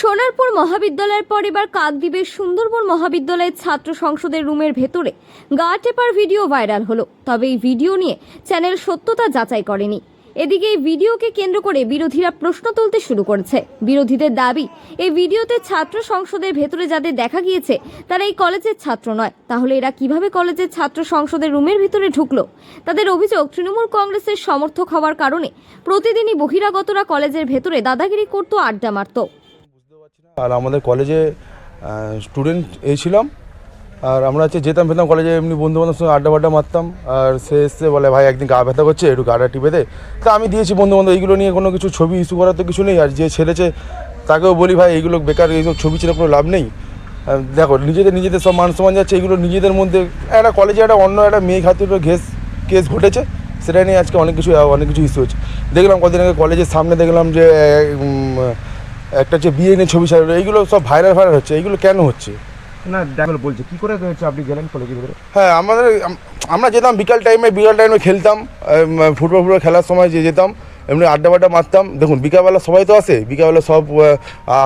সোনারপুর মহাবিদ্যালয়ের পর এবার কাকদ্বীপের সুন্দরবন মহাবিদ্যালয়ের ছাত্র সংসদের রুমের ভেতরে। গা টেপার ভিডিও ভাইরাল হলো, তবে এই ভিডিও নিয়ে চ্যানেল সত্যতা যাচাই করেনি। এদিকে এই ভিডিওকে কেন্দ্র করে বিরোধীরা প্রশ্ন তুলতে শুরু করেছে। বিরোধীদের দাবি, এই ভিডিওতে ছাত্র সংসদের ভেতরে যাদের দেখা গিয়েছে, তারা এই কলেজের ছাত্র নয়। তাহলে এরা কীভাবে কলেজের ছাত্র সংসদের রুমের ভিতরে ঢুকলো? তাদের অভিযোগ, তৃণমূল কংগ্রেসের সমর্থক হওয়ার কারণে প্রতিদিনই বহিরাগতরা কলেজের ভেতরে দাদাগিরি করতো, আড্ডা মারতো। আর আমাদের কলেজে স্টুডেন্ট এই ছিলাম। আর আমরা হচ্ছে যেতাম ফেতাম কলেজে এমনি বন্ধু বান্ধবের সঙ্গে আড্ডা ফাড্ডা মারতাম। আর সে এসে বলে, ভাই, একদিন গা ব্যথা করছে, একটু গাটা টিপে দে। তা আমি দিয়েছি বন্ধু বান্ধব এইগুলো নিয়ে কোনো কিছু ছবি ইস্যু করার তো কিছু নেই। আর যে ছেলেছে, তাকেও বলি, ভাই, এইগুলো বেকার, এইসব ছবি ছেড়ে কোনো লাভ নেই। দেখো, নিজেদের নিজেদের সব মান সম্মান যাচ্ছে এগুলো নিজেদের মধ্যে, একটা কলেজে একটা অন্য একটা মেয়ে খাতির ঘেস, কেস ঘটেছে, সেটা নিয়ে আজকে অনেক কিছু অনেক কিছু ইস্যু হচ্ছে। দেখলাম কদিন আগে কলেজের সামনে দেখলাম যে একটা যে বিয়ে নিয়ে ছবি ছাড়লো এইগুলো সব ভাইরাল ভাইরাল হচ্ছে এইগুলো কেন হচ্ছে? না দেখো বলছে কি করে হচ্ছে আপনি গেলেন কলেজের ভিতরে? হ্যাঁ আমাদের আমরা যেতাম বিকাল টাইমে বিকাল টাইমে খেলতাম ফুটবল ফুটবল খেলার সময় যে যেতাম এমনি আড্ডা বাড্ডা মারতাম। দেখুন বিকালবেলা সবাই তো আসে বিকালবেলা সব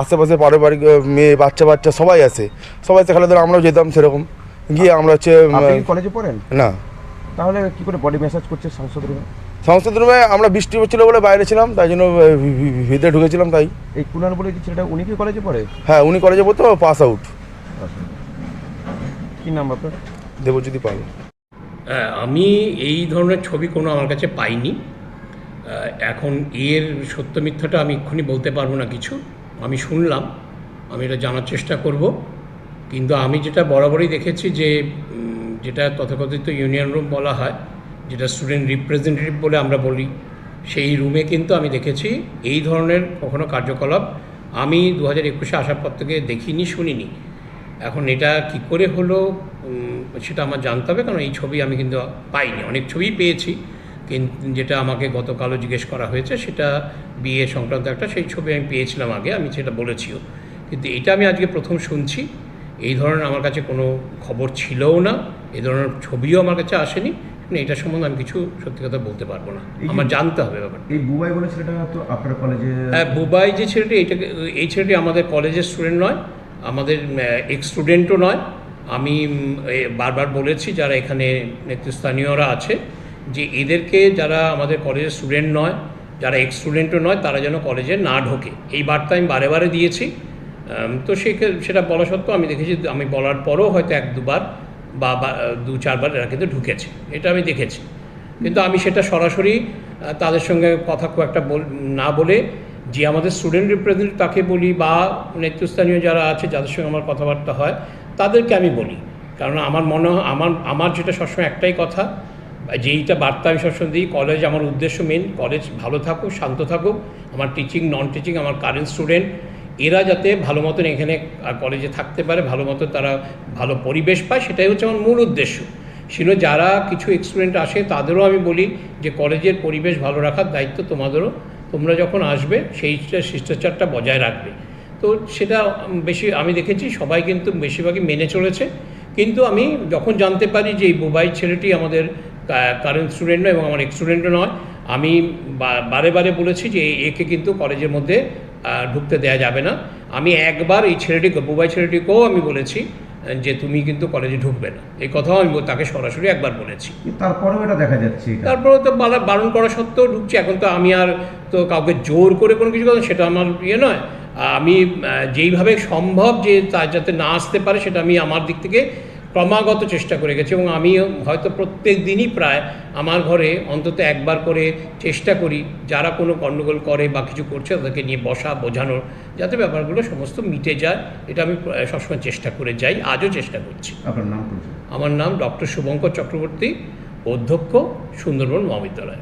আশেপাশে বাড়ি মেয়ে বাচ্চা বাচ্চা সবাই আসে। সবাই তো খেলাধুলা আমরাও যেতাম সেরকম। গিয়ে আমরা হচ্ছে কলেজে পড়েন? না। তাহলে কি করে বডি ম্যাসাজ করছে সংসদ রুমে সংসদ রুমে আমরা বৃষ্টি হচ্ছিল বলে বাইরে ছিলাম তাই জন্য ভিতরে ঢুকেছিলাম তাই। এই কুনাল বলে যে ছেলেটা উনি কি কলেজে পড়ে? হ্যাঁ উনি কলেজে পড়তো পাস আউট কি নাম আপনার? দেবজ্যোতি পাল। হ্যাঁ, আমি এই ধরনের ছবি কোনো আমার কাছে পাইনি। এখন এর সত্য মিথ্যাটা আমি এক্ষুনি বলতে পারব না কিছু। আমি শুনলাম আমি এটা জানার চেষ্টা করব। কিন্তু আমি যেটা বরাবরই দেখেছি যে যেটা তথাকথিত ইউনিয়ন রুম বলা হয় যেটা স্টুডেন্ট রিপ্রেজেন্টেটিভ বলে আমরা বলি, সেই রুমে কিন্তু আমি দেখেছি এই ধরনের কখনো কার্যকলাপ আমি দু হাজার একুশে আসার পর থেকে দেখিনি, শুনিনি। এখন এটা কি করে হলো সেটা আমার জানতে হবে, কারণ এই ছবি আমি কিন্তু পাইনি। অনেক ছবি পেয়েছি কিন্তু যেটা আমাকে গতকালও জিজ্ঞেস করা হয়েছে, সেটা বিয়ে সংক্রান্ত একটা, সেই ছবি আমি পেয়েছিলাম আগে, আমি সেটা বলেছিও। কিন্তু এটা আমি আজকে প্রথম শুনছি, এই ধরনের আমার কাছে কোনো খবর ছিলও না এই ধরনের ছবিও আমার কাছে আসেনি কিন্তু এটা সম্বন্ধে আমি কিছু সত্যি কথা বলতে পারব না। আমার জানতে হবে ব্যাপারটা। এই বুবাই বলে ছেলেটা তো আপনার কলেজে হ্যাঁ বুবাই যে ছেলেটি এইটাকে এই ছেলেটি আমাদের কলেজের স্টুডেন্ট নয় আমাদের এক্স স্টুডেন্টও নয়। আমি বারবার বলেছি যারা এখানে নেতৃস্থানীয়রা আছে যে এদেরকে যারা আমাদের কলেজের স্টুডেন্ট নয় যারা এক্স স্টুডেন্টও নয় তারা যেন কলেজে না ঢোকে। এই বার্তা আমি বারে বারে দিয়েছি। তো সে সেটা বলা সত্ত্বেও আমি দেখেছি আমি বলার পরেও হয়তো এক দুবার বা দু, চারবার এরা কিন্তু ঢুকেছে। এটা আমি দেখেছি। কিন্তু আমি সেটা সরাসরি তাদের সঙ্গে কথা খুব একটা না বলে যে আমাদের স্টুডেন্ট রিপ্রেজেন্টেটিভ তাকে বলি বা নেতৃস্থানীয় যারা আছে, যাদের সঙ্গে আমার কথাবার্তা হয়, তাদেরকে আমি বলি। কারণ আমার মনে হয়, আমার আমার যেটা সবসময় একটাই কথা যেইটা বার্তা আমি সবসময় দিই কলেজ আমার উদ্দেশ্য মেন কলেজ ভালো থাকুক, শান্ত থাকুক, আমার টিচিং নন টিচিং আমার কারেন্ট স্টুডেন্ট এরা যাতে ভালো মতন এখানে কলেজে থাকতে পারে, ভালো মতো তারা ভালো পরিবেশ পায়, সেটাই হচ্ছে আমার মূল উদ্দেশ্য। ছিল যারা কিছু স্টুডেন্ট আসে, তাদেরও আমি বলি যে কলেজের পরিবেশ ভালো রাখার দায়িত্ব তোমাদেরও। তোমরা যখন আসবে, সেই শিষ্টাচারটা বজায় রাখবে। তো সেটা বেশি, আমি দেখেছি সবাই কিন্তু বেশিরভাগই মেনে চলেছে। কিন্তু আমি যখন জানতে পারি যে এই বুবাই ছেলেটি আমাদের কারেন্ট স্টুডেন্ট নয় এবং আমার স্টুডেন্টও নয়, আমি বারে বারে বলেছি যে একে কিন্তু কলেজের মধ্যে ঢুকতে দেওয়া যাবে না। আমি একবার এই ছেলেটিকে বুবাই ছেলেটিকেও আমি বলেছি যে তুমি কিন্তু কলেজে ঢুকবে না। এই কথাও আমি তাকে সরাসরি একবার বলেছি। তারপরেও এটা দেখা যাচ্ছে। তারপরে তো বারণ করা সত্ত্বেও ঢুকছে। এখন তো আমি আর তো কাউকে জোর করে কোনো কিছু কথা সেটা আমার ইয়ে নয়। আমি যেইভাবে সম্ভব যে তার যাতে না আসতে পারে সেটা আমি আমার দিক থেকে ক্রমাগত চেষ্টা করে গেছি এবং আমি হয়তো প্রত্যেক দিনই প্রায় আমার ঘরে অন্তত একবার করে চেষ্টা করি যারা কোনো গণ্ডগোল করে বা কিছু করছে তাদেরকে নিয়ে বসা বোঝানোর যাতে ব্যাপারগুলো সমস্ত মিটে যায়। এটা আমি সবসময় চেষ্টা করে যাই আজও চেষ্টা করছি। আপনার নাম আমার নাম ডক্টর শুভঙ্কর চক্রবর্তী অধ্যক্ষ সুন্দরবন মহাবিদ্যালয়।